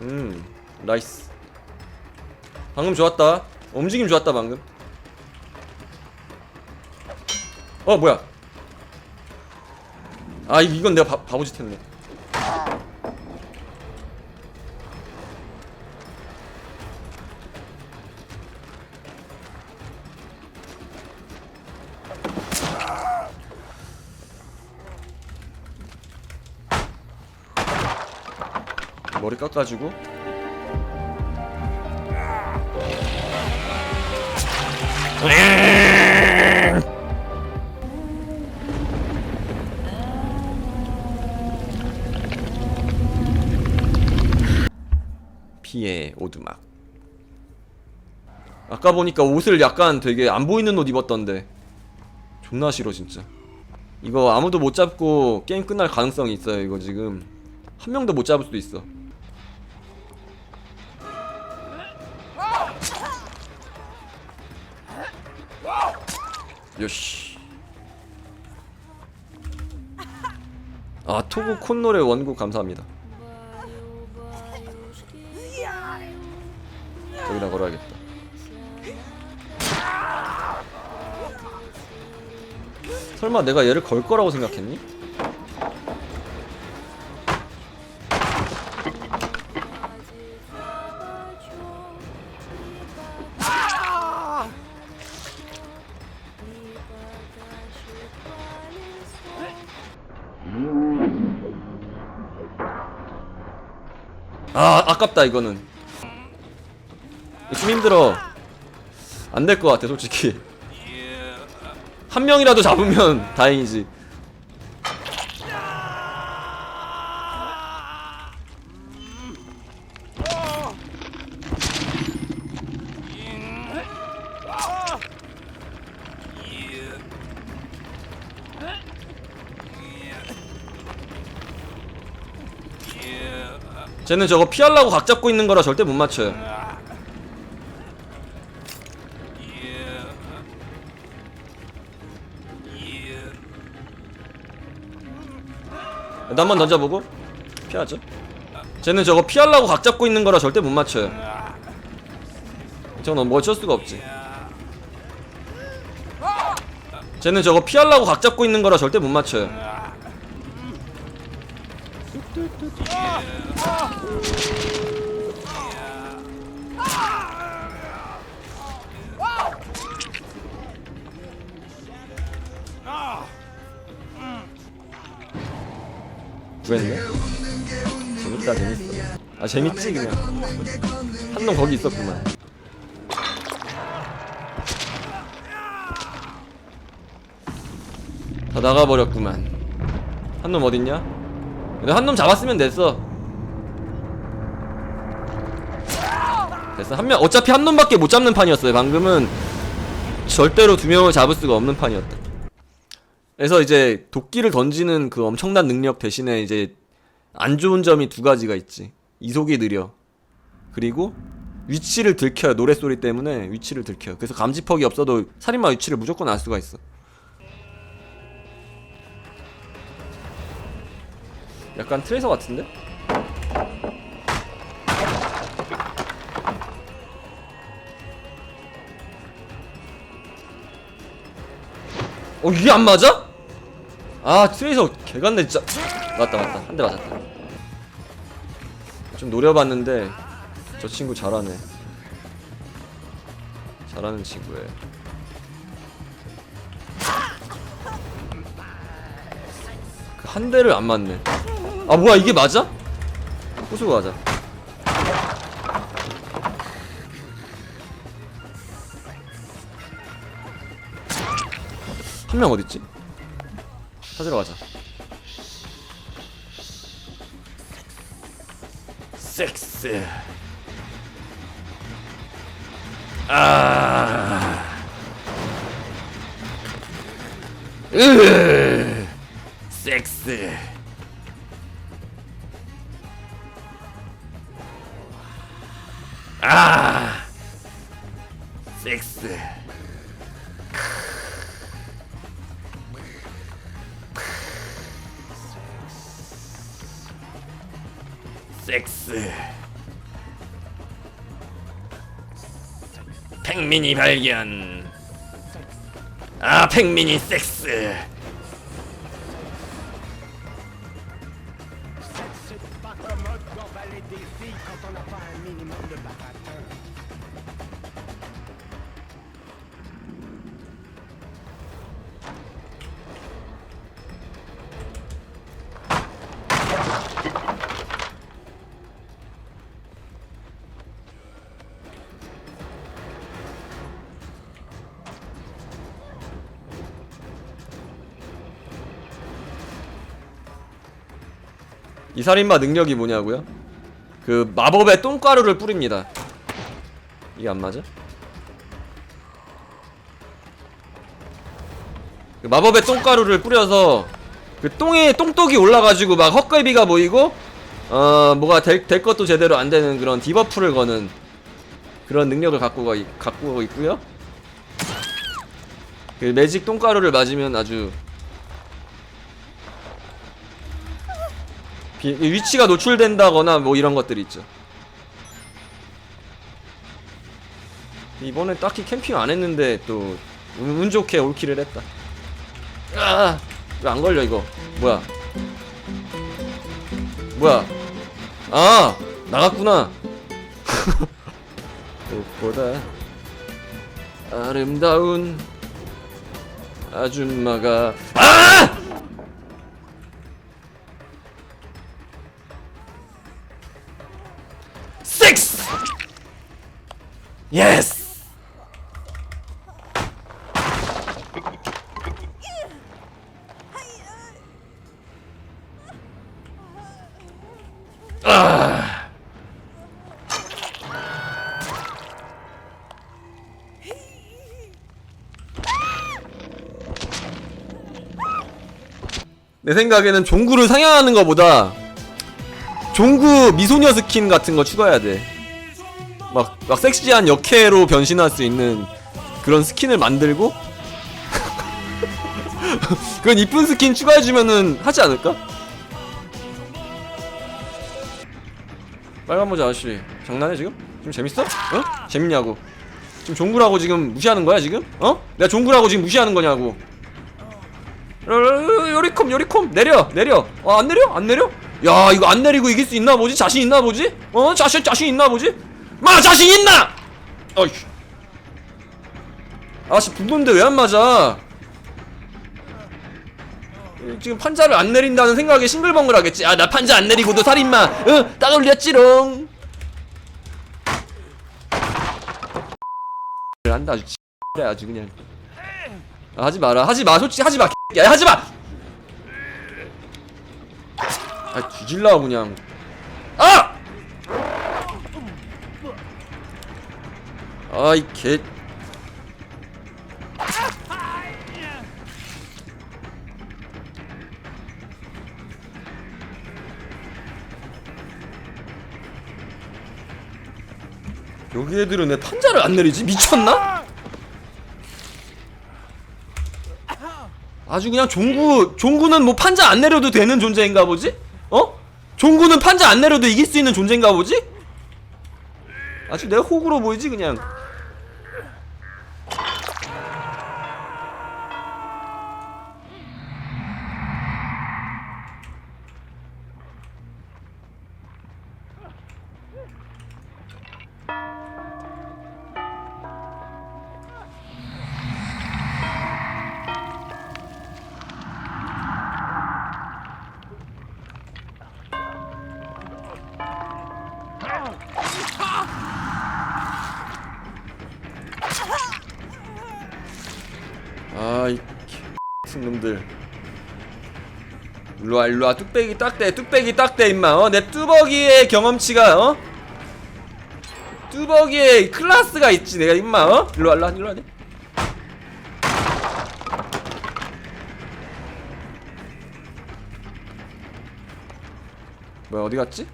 음 나이스. 방금 좋았다. 움직임 좋았다 방금. 어 뭐야? 아 이- 이건 내가 바, 바보짓 했네 머리 깎아주고. 피해 오두막. 아까 보니까 옷을 약간 되게 안 보이는 옷 입었던데. 존나 싫어 진짜. 이거 아무도 못 잡고 게임 끝날 가능성이 있어요 이거 지금. 한 명도 못 잡을 수도 있어 요시. 아 토구 콘노래 원곡 감사합니다. 여기다 걸어야겠다. 설마 내가 얘를 걸 거라고 생각했니? 아 아깝다 이거는. 좀 힘들어. 안 될 것 같아 솔직히. 한 명이라도 잡으면 다행이지 쟤는 저거 피하려고 각 잡고 있는 거라 절대 못 맞춰요. 나 한번 던져보고 피하죠. 쟤는 저거 피하려고 각 잡고 있는 거라 절대 못 맞춰요. 저건 뭐 어쩔 수가 없지. 쟤는 저거 피하려고 각 잡고 있는 거라 절대 못 맞춰요 구했네? 재밌다 재밌어. 아 재밌지 그냥. 한 놈 거기 있었구만. 다 나가버렸구만. 한 놈 어딨냐? 한놈 잡았으면 됐어. 됐어. 한 명 어차피 한 놈밖에 못 잡는 판이었어요. 방금은 절대로 두 명을 잡을 수가 없는 판이었다 그래서 이제 도끼를 던지는 그 엄청난 능력 대신에 이제 안 좋은 점이 두 가지가 있지. 이속이 느려. 그리고 위치를 들켜요. 노랫소리 때문에 위치를 들켜요. 그래서 감지퍽이 없어도 살인마 위치를 무조건 알 수가 있어. 약간 트레이서 같은데? 어 이게 안 맞아? 아 트레이서 개같네 진짜. 맞다 맞다. 한 대 맞았다. 좀 노려봤는데 저 친구 잘하네. 잘하는 친구예요. 그한 대를 안 맞네. 아 뭐야 이게 맞아? 부수고 가자 한명 어딨지? 찾으러 가자. 섹스. 아. 으. 섹스. 섹스. 팩민이 발견. 아, 팩민이 섹스. 이 살인마 능력이 뭐냐고요? 그 마법의 똥가루를 뿌립니다. 이게 안 맞아? 그 마법의 똥가루를 뿌려서 그 똥에 똥독이 올라가지고 막 헛갈비가 보이고 어 뭐가 될, 될 것도 제대로 안 되는 그런 디버프를 거는 그런 능력을 갖고 가, 갖고 있고요. 그 매직 똥가루를 맞으면 아주 비- 위치가 노출된다거나 뭐 이런 것들이 있죠. 이번에 딱히 캠핑 안 했는데 또 운 좋게 올킬을 했다. 아, 왜 안 걸려 이거? 뭐야? 뭐야? 아, 나갔구나. 무엇보다 아름다운 아줌마가 아! 예스! 아! 내 생각에는 종구를 상향하는 것보다 종구 미소녀 스킨 같은 거 추가해야 돼. 막, 막 섹시한 역캐로 변신할 수 있는 그런 스킨을 만들고 그런 이쁜 스킨 추가해주면은 하지 않을까? 빨간 모자 아저씨 장난해 지금? 지금 재밌어? 어? 재밌냐고 지금 종구라고 지금 무시하는 거야 지금? 어? 내가 종구라고 지금 무시하는 거냐고 어, 요리콤 요리콤 내려 내려 어, 안 내려 안 내려 야 이거 안 내리고 이길 수 있나 보지 자신 있나 보지 어 자신 자신 있나 보지 마 자신 있나? 어이 아씨 분돈데 왜 안 맞아? 지금 판자를 안 내린다는 생각에 싱글벙글 하겠지. 아 나 판자 안 내리고도 살인마. 어딱 올렸지롱. 한다 아주 그래 아주 그냥. 아, 하지 마라. 하지 마 솔직히 하지 마 야, 하지 마. 아 뒤질라 그냥. 아이 개. 여기 애들은 왜 판자를 안 내리지? 미쳤나? 아주 그냥 종구 종구는 뭐 판자 안 내려도 되는 존재인가 보지? 어? 종구는 판자 안 내려도 이길 수 있는 존재인가 보지? 아주 내가 호구로 보이지 그냥. 아이 같은 놈들. 일로와 일로와. 뚝배기 딱대 뚝배기 딱대 임마. 어내 뚜벅이의 경험치가 어 뚜벅이의 클라스가 있지 내가 임마 어? 일로와 일로와 일로와. 뭐야 어디 갔지?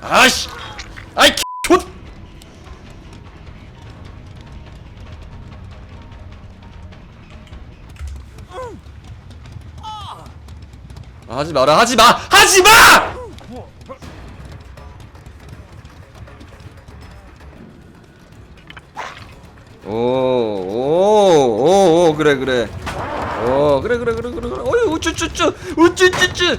아씨! 아이 하지 마라 하지 마! 하지 마! 오오오오 그래 그래. 오 그래 그래 그래 그래 그래. 어이 우쭈쭈쭈 우쭈쭈쭈!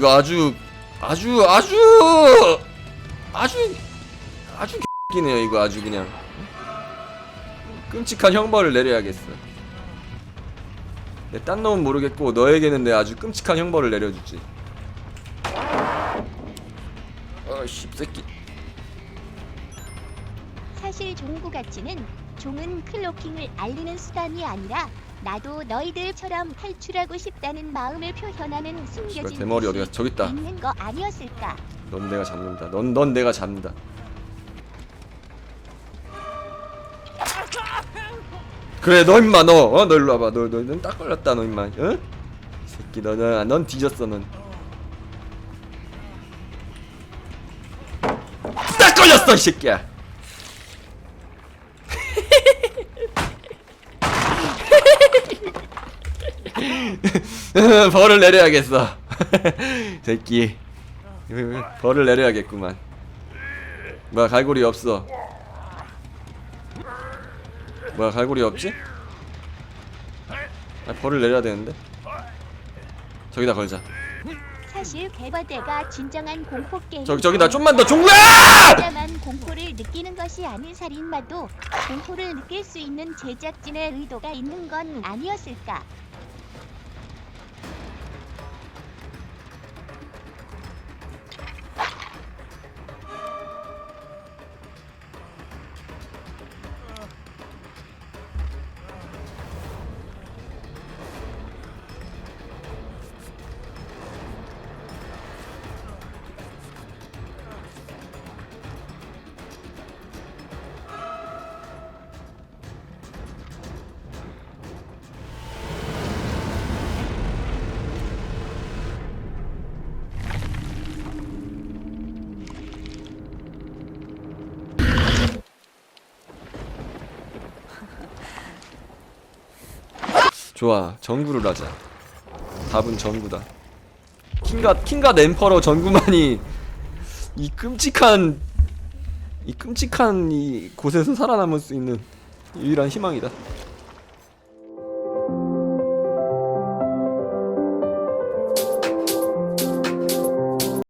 이거 아주 아주 아주 아주 아주 X기네요 이거 아주 그냥. 끔찍한 형벌을 내려야겠어. 내딴 놈은 모르겠고 너에게는 내 아주 끔찍한 형벌을 내려주지. 어 씹새끼. 사실 종구 가치는 종은 클로킹을 알리는 수단이 아니라 나도 너희들처럼 탈출하고 싶다는 마음을 표현하는 숨겨진 대머리 어디 뜻이 갔어 저기 있다. 있는 거 아니었을까? 넌 내가 잡는다. 넌 넌 내가 잡는다. 그래 너 임마 너 어 너 일로 와봐. 너 너 넌딱 걸렸다 너 임마. 어? 이 새끼 너넌 넌 뒤졌어 넌 딱 걸렸어 이 새끼야 벌을 내려야겠어 새끼 벌을 내려야겠구만 뭐야 갈고리 없어 뭐야 갈고리 없지? 아, 벌을 내려야 되는데 저기다 걸자 사실 개바대가 진정한 공포 게임. 저기 저기다 좀만 더 종구야! 진짜만 공포를 느끼는 것이 아닌 살인마도 공포를 느낄 수 있는 제작진의 의도가 있는 건 아니었을까? 좋아 전구를 하자. 답은 전구다. 킹과 킹과 엠퍼러 전구만이 이 끔찍한 이 끔찍한 이 곳에서 살아남을 수 있는 유일한 희망이다